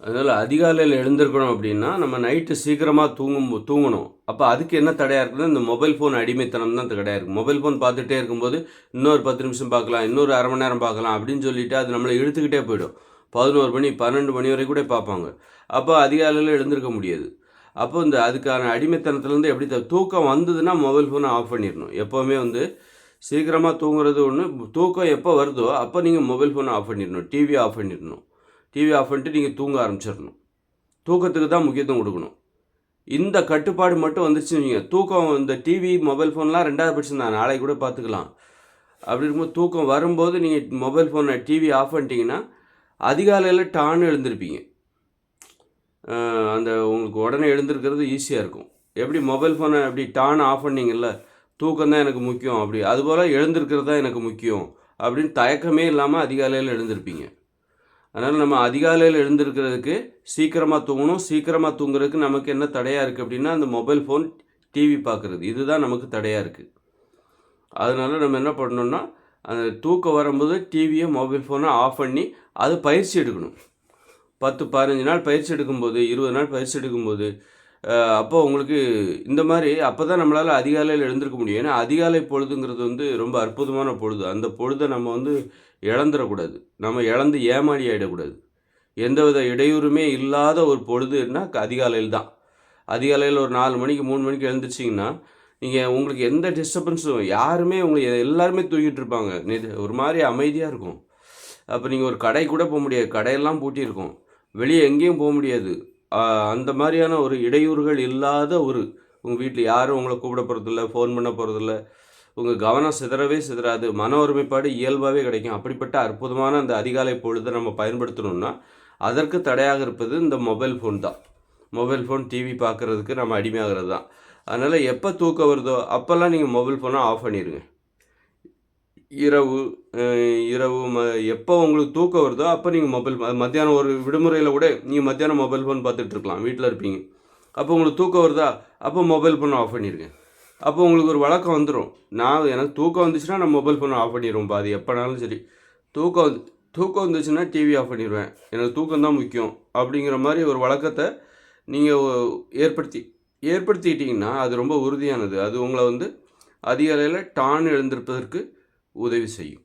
அதனால் அதிகாலையில் எழுந்திருக்கணும் அப்படின்னா நம்ம நைட்டு சீக்கிரமாக தூங்கும் தூங்கணும். அப்போ அதுக்கு என்ன தடையாக இருக்குன்னா இந்த மொபைல் ஃபோன் அடிமைத்தனம் தான் தடையாக இருக்குது மொபைல் ஃபோன் பார்த்துட்டே இருக்கும்போது இன்னொரு பத்து நிமிஷம் பார்க்கலாம் இன்னொரு அரை மணி நேரம் பார்க்கலாம் அப்படின்னு சொல்லிட்டு அது நம்மளை இழுத்துக்கிட்டே போயிடும். பதினோரு மணி பன்னெண்டு மணி வரை கூட பார்ப்பாங்க. அப்போ அதிகாலையில் எழுந்திருக்க முடியாது. அப்போ இந்த அதுக்கான அடிமைத்தனத்துலேருந்து எப்படி த- தூக்கம் வந்ததுன்னா மொபைல் ஃபோனை ஆஃப் பண்ணிடணும். எப்போவுமே வந்து சீக்கிரமாக தூங்குறது ஒன்று தூக்கம் எப்போ வருதோ அப்போ நீங்கள் மொபைல் ஃபோனை ஆஃப் பண்ணிடணும் டிவி ஆஃப் பண்ணிடணும். டிவி ஆஃப் பண்ணிட்டு நீங்கள் தூங்க ஆரம்பிச்சிடணும் தூக்கத்துக்கு தான் முக்கியத்துவம் கொடுக்கணும். இந்த கட்டுப்பாடு மட்டும் வந்துருச்சுன்னு வைங்க. தூக்கம் இந்த டிவி மொபைல் ஃபோன்லாம் ரெண்டாவது பட்சம் தான். நாளைக்கு கூட பார்த்துக்கலாம். அப்படி இருக்கும்போது தூக்கம் வரும்போது நீங்கள் மொபைல் ஃபோனை டிவி ஆஃப் பண்ணிட்டீங்கன்னா அதிகாலையில் டான்னு எழுந்திருப்பீங்க. அந்த உங்களுக்கு உடனே எழுந்திருக்கிறது ஈஸியாக இருக்கும். எப்படி மொபைல் ஃபோனை அப்படி டான் ஆஃப் பண்ணீங்கல்ல தூக்கம் தான் எனக்கு முக்கியம். அப்படி அதுபோல் எழுந்திருக்கிறது தான் எனக்கு முக்கியம். அப்படின்னு தயக்கமே இல்லாமல் அதிகாலையில் எழுந்திருப்பீங்க. அதனால் நம்ம அதிகாலையில் எழுந்திருக்கிறதுக்கு சீக்கிரமாக தூங்கணும். சீக்கிரமாக தூங்குறதுக்கு நமக்கு என்ன தடையாக இருக்குது அப்படின்னா அந்த மொபைல் ஃபோன் டிவி பார்க்குறது இதுதான் நமக்கு தடையாக இருக்குது அதனால் நம்ம என்ன பண்ணணும்னா அந்த தூக்கம் வரும்போது டிவியை மொபைல் ஃபோனை ஆஃப் பண்ணி அது பயிற்சி எடுக்கணும். பத்து பதினஞ்சு நாள் பயிற்சி எடுக்கும்போது இருபது நாள் பயிற்சி எடுக்கும்போது அப்போது அப்போ உங்களுக்கு இந்த மாதிரி அப்போ தான் நம்மளால் அதிகாலையில் எழுந்திருக்க முடியும். ஏன்னா அதிகாலை பொழுதுங்கிறது வந்து ரொம்ப அற்புதமான பொழுது. அந்த பொழுதை நம்ம வந்து இழந்துடக்கூடாது. நம்ம இழந்து ஏமாளி ஆகிடக்கூடாது எந்தவித இடையூறுமே இல்லாத ஒரு பொழுதுன்னா அதிகாலையில் தான். அதிகாலையில் ஒரு நாலு மணிக்கு மூணு மணிக்கு எழுந்துச்சிங்கன்னா நீங்கள் உங்களுக்கு எந்த டிஸ்டர்பன்ஸும் யாருமே உங்களுக்கு எல்லாருமே தூங்கிட்டு இருப்பாங்க. ஒரு மாதிரி அமைதியாக இருக்கும். அப்போ நீங்கள் ஒரு கடை கூட போக முடியாது. கடையெல்லாம் பூட்டியிருக்கும். வெளியே எங்கேயும் போக முடியாது. அந்த மாதிரியான ஒரு இடையூறுகள் இல்லாத ஒரு உங்கள் வீட்டில் யாரும் உங்களை கூப்பிட போகிறதில்ல ஃபோன் பண்ண போகிறதில்ல உங்கள் கவனம் சிதறவே சிதறாது. மன ஒருமைப்பாடு இயல்பாகவே கிடைக்கும். அப்படிப்பட்ட அற்புதமான அந்த அதிகாலை பொழுதை நம்ம பயன்படுத்தணும்னா அதற்கு தடையாக இருப்பது இந்த மொபைல் ஃபோன் தான். மொபைல் ஃபோன் டிவி பார்க்குறதுக்கு நம்ம அடிமையாகிறது தான். அதனால் எப்போ தூக்கம் வருதோ அப்போல்லாம் நீங்கள் மொபைல் ஃபோனை ஆஃப் பண்ணிடுங்க இரவு இரவு ம எப்போ உங்களுக்கு தூக்கம் வருதோ அப்போ நீங்கள் மொபைல் மத்தியானம் ஒரு விடுமுறையில் கூட நீங்கள் மத்தியானம் மொபைல் ஃபோன் பார்த்துட்டு இருக்கலாம் வீட்டில் இருப்பீங்க. அப்போ உங்களுக்கு தூக்கம் வருதா? அப்போ மொபைல் ஃபோனை ஆஃப் பண்ணிடுங்க அப்போ உங்களுக்கு ஒரு வழக்கம் வந்துடும் நான் எனக்கு தூக்கம் வந்துச்சுன்னா நான் மொபைல் ஃபோனை ஆஃப் பண்ணிடுவேன் பாதி எப்போனாலும் சரி. தூக்கம் வந்து தூக்கம் வந்துச்சுன்னா டிவி ஆஃப் பண்ணிடுவேன் எனக்கு தூக்கம் தான் முக்கியம் அப்படிங்கிற மாதிரி ஒரு வழக்கத்தை நீங்கள் ஏற்படுத்தி ஏற்படுத்திக்கிட்டிங்கன்னா அது ரொம்ப உறுதியானது. அது உங்களை வந்து அதிகாலையில் டான் எழுந்திருப்பதற்கு உதவி செய்யும்